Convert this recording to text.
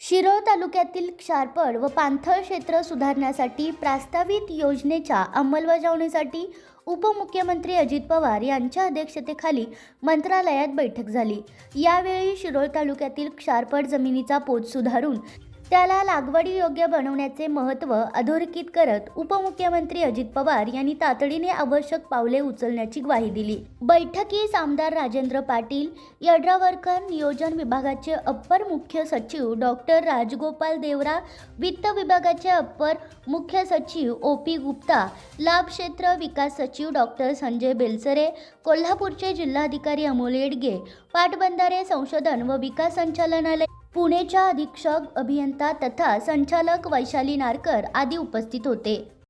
शिरोळ तालुक्यातील क्षारपड व पाणथळ क्षेत्र सुधारण्यासाठी प्रस्तावित योजनेच्या अंमलबजावणीसाठी उपमुख्यमंत्री अजित पवार यांच्या अध्यक्षतेखाली मंत्रालयात बैठक झाली. यावेळी शिरोळ तालुक्यातील क्षारपड जमिनीचा पोत सुधारून त्याला लागवडी योग्य बनवण्याचे महत्त्व अधोरेखित करत उपमुख्यमंत्री अजित पवार यांनी तातडीने आवश्यक पावले उचलण्याची ग्वाही दिली. बैठकीस आमदार राजेंद्र पाटील यड्रावरकर नियोजन विभागाचे अप्पर मुख्य सचिव डॉक्टर राजगोपाल देवरा वित्त विभागाचे अप्पर मुख्य सचिव ओ पी गुप्ता लाभ क्षेत्र विकास सचिव डॉक्टर संजय बेलसरे कोल्हापूरचे जिल्हाधिकारी अमोल येडगे पाटबंधारे संशोधन व विकास संचालनालय पुणेच्या अधीक्षक अभियंता तथा संचालक वैशाली नारकर आदी उपस्थित होते.